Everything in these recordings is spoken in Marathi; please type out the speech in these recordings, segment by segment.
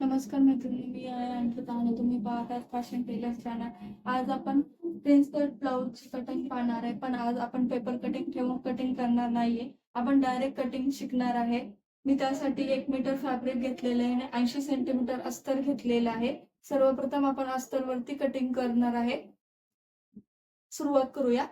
नमस्कार मैत्रिणी मी आहे अंकिता आणि तुम्ही पाहतात फॅशन टेलर चॅनल आज आपण प्रिन्स कट ब्लाऊजची कटिंग पाहणार आहे पण आज आपण पेपर कटिंग ठेवून कटिंग करणार नाहीये. आपण डायरेक्ट कटिंग शिकणार आहे. मी त्यासाठी एक मीटर फॅब्रिक घेतलेले आहे आणि ऐंशी सेंटीमीटर अस्तर घेतलेलं आहे. सर्वप्रथम आपण अस्तरवरती कटिंग करणार आहे. सुरुवात करूया.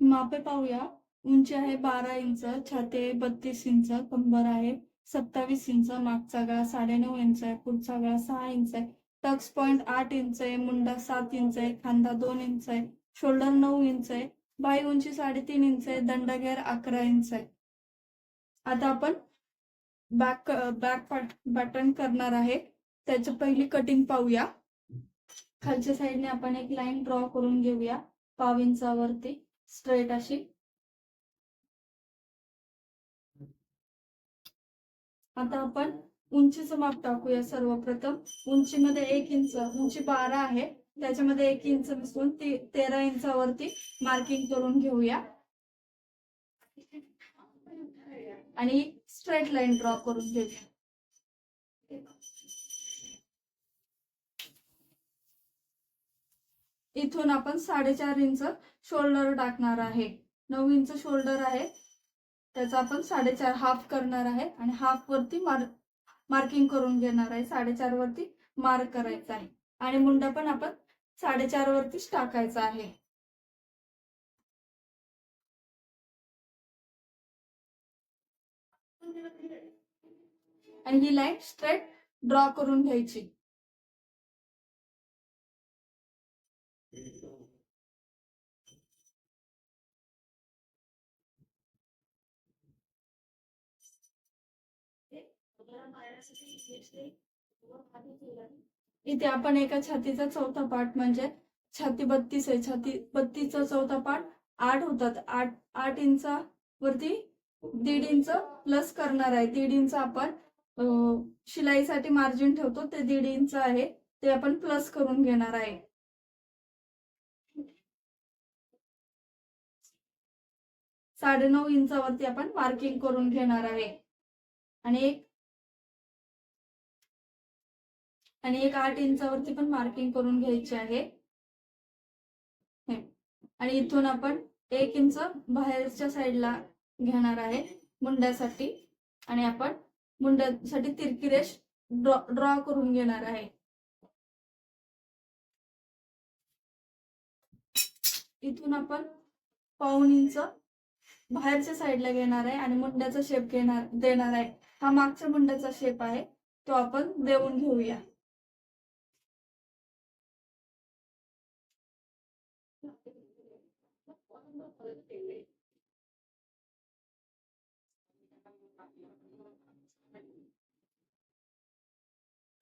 मापे पाहूया. उंची आहे बारा इंच छाती आहे बत्तीस इंच कंबर आहे सत्तावीस इंच मागचा गळा साडेनऊ इंच आहे पुढचा गळा सहा इंच आहे. टक्स पॉइंट आठ इंच आहे मुंडा सात इंच आहे खांदा दोन इंच आहे शोल्डर नऊ इंच आहे बाई उंची साडेतीन इंच आहे दंडगेर अकरा इंच आहे. आता आपण बॅक बॅक बटन करणार आहे. त्याची पहिली कटिंग पाहूया. खालच्या साईडने आपण एक लाईन ड्रॉ करून घेऊया पाव इंचावरती स्ट्रेट अशी. आता आपण उंचीचं माप टाकूया सर्वप्रथम. उंचीमध्ये एक इंच उंची बारा आहे. त्याच्यामध्ये एक इंच मिसळून ती तेरा इंचावरती मार्किंग करून घेऊया. आणि स्ट्रेट लाईन ड्रॉ करून घेऊया. इथून आपण साडेचार इंच शोल्डर टाकणार आहे. नऊ इंच शोल्डर आहे. त्याचा आपण साडेचार हाफ करणार आहे आणि हाफ वरती मार मार्किंग करून घेणार आहे. साडेचार वरती मार्क करायचा आहे. आणि मुंडा पण आपण साडेचार वरतीच टाकायचा आहे. आणि ही लाईन स्ट्रेट ड्रॉ करून घ्यायची. इथे आपण एका छातीचा चौथा पाठ म्हणजे छाती बत्तीस आहे. छाती बत्तीसचा चौथा पाठ आठ होतात. आठ आठ इंचा वरती दीड इंच प्लस करणार आहे. दीड इंच आपण शिलाईसाठी मार्जिन ठेवतो. ते दीड इंच आहे. ते आपण प्लस करून घेणार आहे. साडेनऊ इंचावरती आपण मार्किंग करून घेणार आहे. आणि एक आणि एक आठ इंचावरती पण मार्किंग करून घ्यायची आहे. आणि इथून आपण एक इंच बाहेरच्या साईडला घेणार आहे मुंड्यासाठी. आणि आपण मुंड्यासाठी तिरकी रेष ड्रॉ ड्रॉ करून घेणार आहे. इथून आपण पाऊन इंच बाहेरच्या साईडला घेणार आहे आणि मुंड्याचा शेप घेणार देणार आहे. हा मागच्या मुंड्याचा शेप आहे. तो आपण देऊन घेऊया.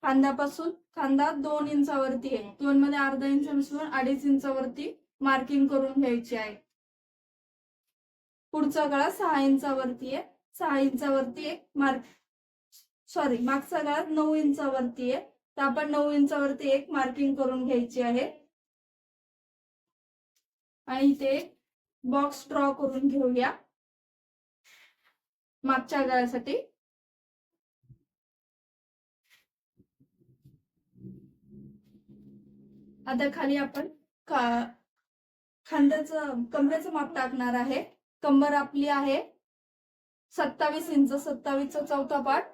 खांद्यापासून खांदा दोन इंचावरती आहे. दोन मध्ये अर्धा इंच मिसळून अडीच इंचावरती मार्किंग करून घ्यायची आहे. पुढचा गळा सहा इंचावरती आहे. सहा इंचावरती एक मार्क सॉरी मागचा गळा नऊ इंचावरती आहे. तर आपण नऊ इंचावरती एक मार्किंग करून घ्यायची आहे. आणि इथे बॉक्स ड्रॉ करून घेऊया. मागच्या गळ्यासाठी. आता खाली आपण का खांद्याचं कमरेचं माप टाकणार आहे. कंबर आपली आहे सत्तावीस इंच सत्तावीसचा चौथा पाठ.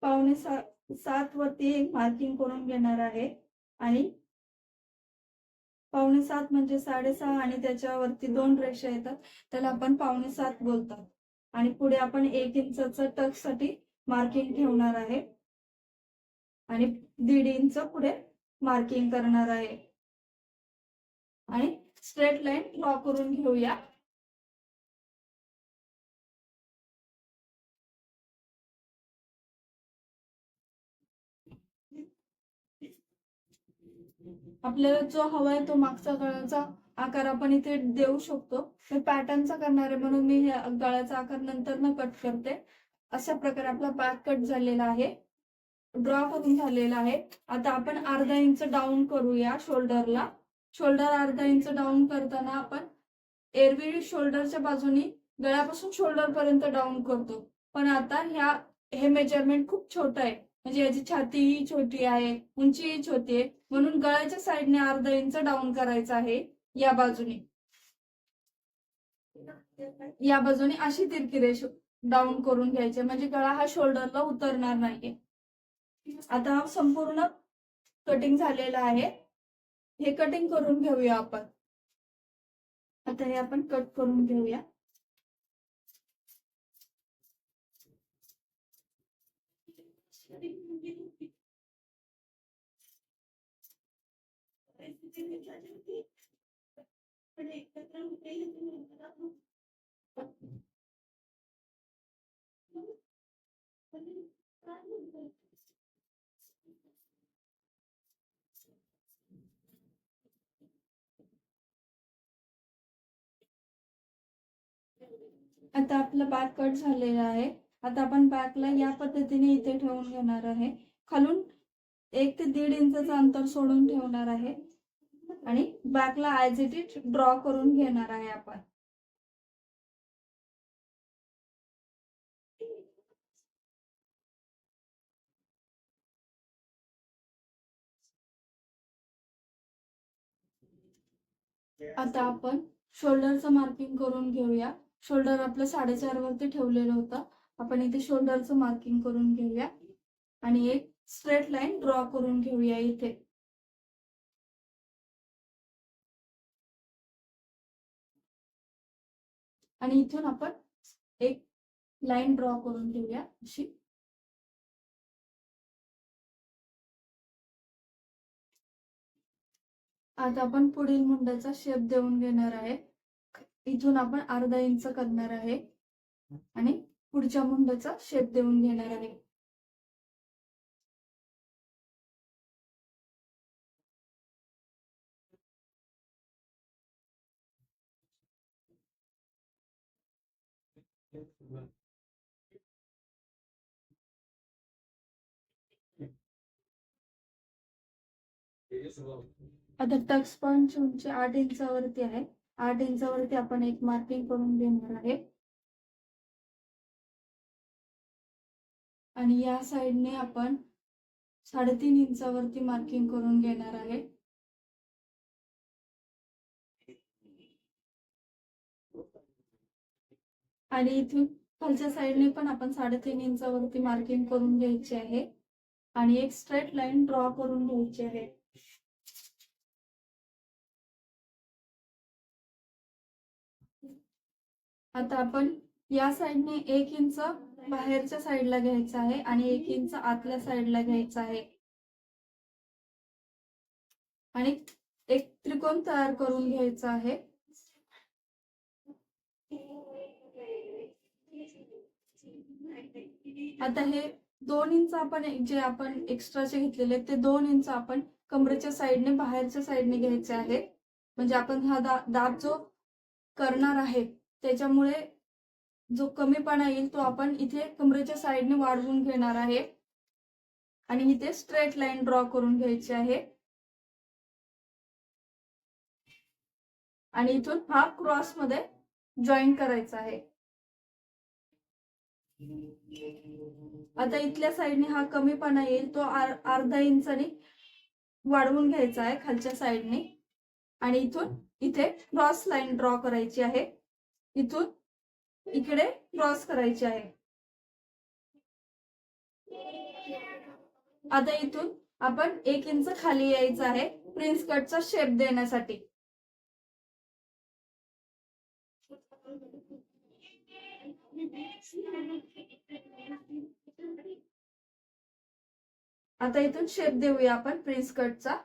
पावणे सा- सात वरती एक मार्किंग करून घेणार आहे. आणि पावणे सात म्हणजे साडेसहा आणि त्याच्यावरती दोन रेषा येतात. त्याला आपण पावणे सात बोलतात. आणि पुढे आपण एक इंचचं टकसाठी मार्किंग ठेवणार आहे. आणि दीड इंच पुढे मार्किंग करणार आहे. आणि स्ट्रेट लाईन ड्रॉ करून घेऊया. आपल्याला जो हवाय तो मागचा गळ्याचा आकार आपण इथे देऊ शकतो. मी पॅटर्नचा करणार आहे म्हणून मी हे गळ्याचा आकार नंतर न कट करते. अशा प्रकारे आपला बॅक कट झालेला आहे. ड्रॉ करून झालेला आहे. आता आपण अर्धा इंच डाऊन करूया शोल्डरला शोल्डर अर्धा इंच डाऊन करताना आपण एरवी शोल्डरच्या बाजूनी गळ्यापासून शोल्डर पर्यंत डाऊन करतो. पण आता ह्या हे मेजरमेंट खूप छोटं आहे. म्हणजे याची छाती ही छोटी आहे उंची ही छोटी आहे. म्हणून गळ्याच्या साईडने अर्धा इंच डाऊन करायचं आहे या बाजूने. या बाजूने अशी तिरकी रेष डाऊन करून घ्यायची म्हणजे गळा हा शोल्डरला उतरणार नाहीये. आता संपूर्ण कटिंग झालेलं आहे. हे कटिंग करून घेऊया आपण. आता हे आपण कट करून घेऊया. आता आपला बॅक कट झालेला आहे. आता आपण बॅकला या पद्धतीने इथे ठेवून घेणार आहे. खालून एक ते दीड इंचचं अंतर सोडून ठेवणार आहे. आणि बॅकला ऍज इट इट ड्रॉ करून घेणार आहे आपण. आता आपण शोल्डरचं मार्किंग करून घेऊया. शोल्डर आपलं साडेचार वरती ठेवलेलं होतं. आपण इथे शोल्डरचं मार्किंग करून घेऊया. आणि एक स्ट्रेट लाईन ड्रॉ करून घेऊया इथे. आणि इथून आपण एक लाईन ड्रॉ करून घेऊया अशी. आता आपण पुढील मुंड्याचा शेप देऊन घेणार आहे. इथून आपण अर्धा इंच करणार आहे. आणि पुढच्या मुंडाचा शेप देऊन घेणार आहे. आता टक्स पॉईंटची उंची आठ इंचावरती आहे. आठ इंचावरती आपण एक मार्किंग करून घेणार आहे. आणि या साईडने आपण साडेतीन इंचावरती मार्किंग करून घेणार आहे. आणि इथून खालच्या साईडने पण आपण साडेतीन इंचावरती मार्किंग करून घ्यायची आहे. आणि एक स्ट्रेट लाईन ड्रॉ करून घ्यायची आहे. आता आपण या साईडने एक इंच बाहेरच्या साईडला घ्यायचं आहे आणि एक इंच आतल्या साईडला घ्यायचं आहे. आणि एक त्रिकोण तयार करून घ्यायचा आहे. आता हे दोन इंच आपण जे आपण एक्स्ट्राचे घेतलेले ते दोन इंच आपण कमरेच्या साईडने बाहेरच्या साईडने घ्यायचे आहे. म्हणजे आपण हा दा दाब जो करणार आहे त्याच्यामुळे जो कमीपणा येईल तो आपण इथे कमरेच्या साईडने वाढवून घेणार आहे. आणि इथे स्ट्रेट लाईन ड्रॉ करून घ्यायची आहे. आणि इथून हा क्रॉसमध्ये जॉईन करायचा आहे. आता इथल्या साईडने हा कमीपणा येईल तो अर्धा इंचाने वाढवून घ्यायचा आहे खालच्या साईडने. आणि इथून इथे क्रॉस लाईन ड्रॉ करायची आहे. इथून इकडे क्रॉस करायची आहे. आता इथून आपण एक इंच खाली यायचं आहे प्रिन्स कटचा शेप देण्यासाठी. आता इथून शेप देऊया आपण प्रिन्स कटचा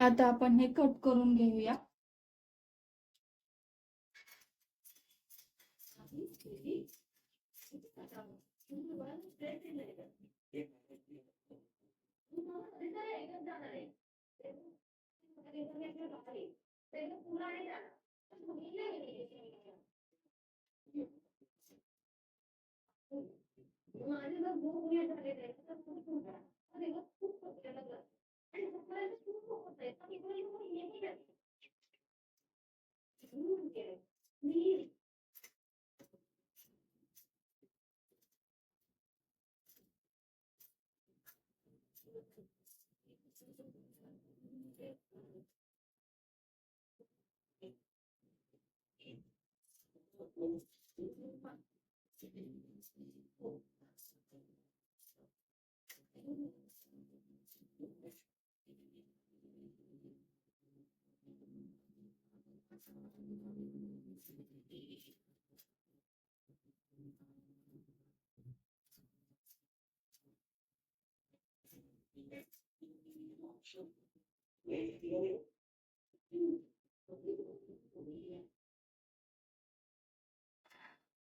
आता हे कट करून घेऊया. इंटरनेशनल बॉडी तो इनको पूरा नहीं था तो मिलने ही नहीं माझे जर दोन गुन्हे झाले तर खूप सुंदर तर इथं खूप पकडलं जातं आणि सकाळी खूप होत आहे पण इकडे येही नाही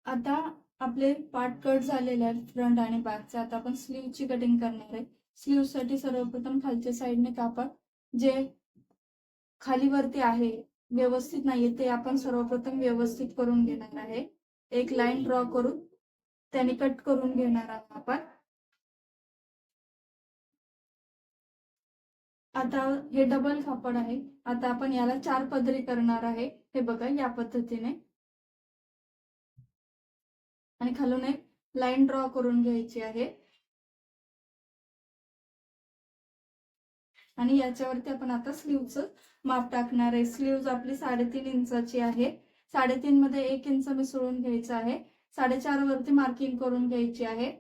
आता आपले पार्ट कट झालेले आहेत फ्रंट आणि बॅकचे आता आपण स्लीवची कटिंग करणार आहे. स्लीवसाठी सर्वप्रथम खालच्या साईडने कापड जे खालीवरती आहे व्यवस्थित नाहीये ते आपण सर्वप्रथम व्यवस्थित करून घेणार आहे. एक लाईन ड्रॉ करून त्याने कट करून घेणार आहोत आपण. आता हे डबल कापड आहे. आता आपण याला चार पदरी करणार आहे. हे बघा या पद्धतीने. आणि खालून एक लाईन ड्रॉ करून घ्यायची आहे. आणि याच्यावरती आपण आता स्लीवचं माप टाकणार आहे. स्लीव्ज आपली साडेतीन इंचाची आहे. साडेतीन मध्ये एक इंच मिसळून घ्यायचं आहे. साडेचार वरती मार्किंग करून घ्यायची आहे.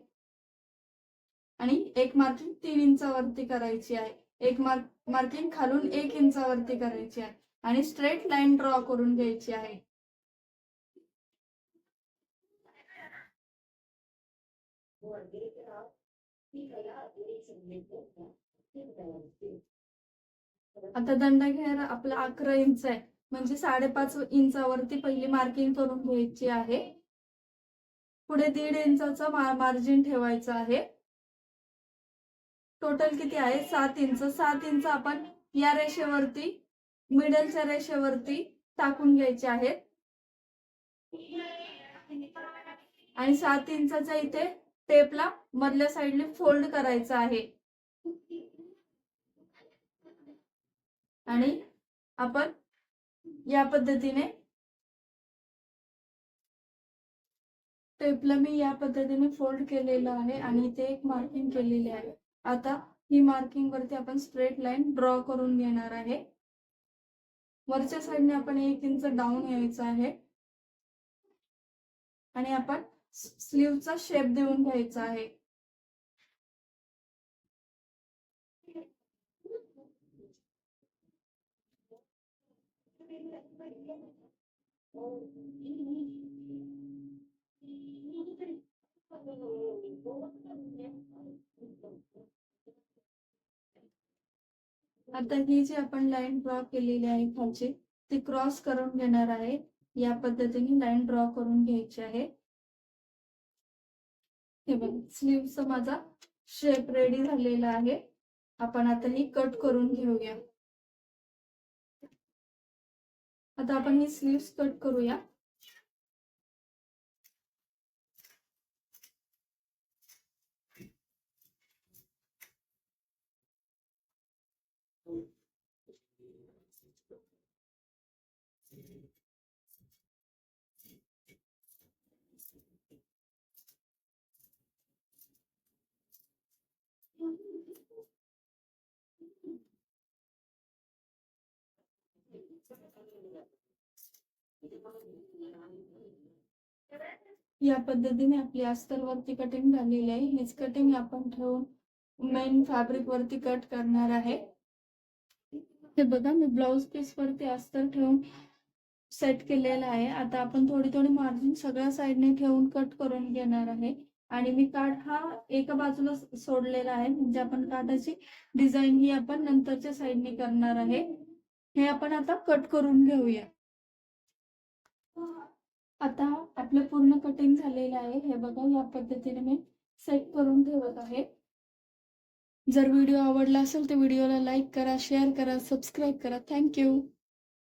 आणि एक मार्किंग तीन इंचावरती करायची आहे. एक मार्क मार्किंग खालून एक इंचावरती करायची आहे. आणि स्ट्रेट लाईन ड्रॉ करून घ्यायची आहे. आता दंड घ्यायला आपला अकरा इंच आहे. म्हणजे साडेपाच इंचावरती पहिली मार्किंग करून घ्यायची आहे. पुढे दीड इंचाचं मार्जिन ठेवायचं आहे. टोटल किती आहे? सात इंच सात इंच आपण या रेषेवरती मिडलच्या रेषेवरती टाकून घ्यायचे आहेत. आणि सात इंचाच्या इथे टेपला मधल्या साईडने फोल्ड करायचं आहे. आणि आपण या पद्धतीने टेपला मी या पद्धतीने फोल्ड केलेलं आहे आणि इथे एक मार्किंग केलेली आहे. आता ही मार्किंग वरती आपण स्ट्रेट लाईन ड्रॉ करून घेणार आहे. वरच्या साईडने आपण एक इंच डाऊन यायचं आहे. आणि आपण स्लीवचा शेप देऊन घ्यायचा आहे. आता ही जी आपण लाईन ड्रॉ केलेली आहे खालची ती क्रॉस करून घेणार आहे. या पद्धतीने लाईन ड्रॉ करून घ्यायची आहे. हे बघ स्लीवचा माझा शेप रेडी झालेला आहे. आपण आता ही कट करून घेऊया. आता आपण ही स्लीव्स कट करूया. या पद्धतीने आपली अस्तर वरती कटिंग झालेली आहे. हीच कटिंग आपण ठेवून मेन फॅब्रिक वरती कट करणार आहे. हे बघा मी ब्लाउज पीस वरती अस्तर ठेवून सेट केलेलं आहे. आता आपण थोडी थोडी मार्जिन सगळ्या साईडने ठेवून कट करून घेणार आहे. आणि मी काठ हा एका बाजूला सोडलेला आहे. म्हणजे आपण काठाची डिझाईन ही आपण नंतरच्या साईडने करणार आहे. हे आपण आता कट करून घेऊया. आता आपलं पूर्ण कटिंग झालेलं आहे. हे बघा या पद्धतीने मी सेट करून ठेवत आहे. जर व्हिडिओ आवडला असेल तर व्हिडिओला लाईक करा शेअर करा सबस्क्राईब करा. थँक्यू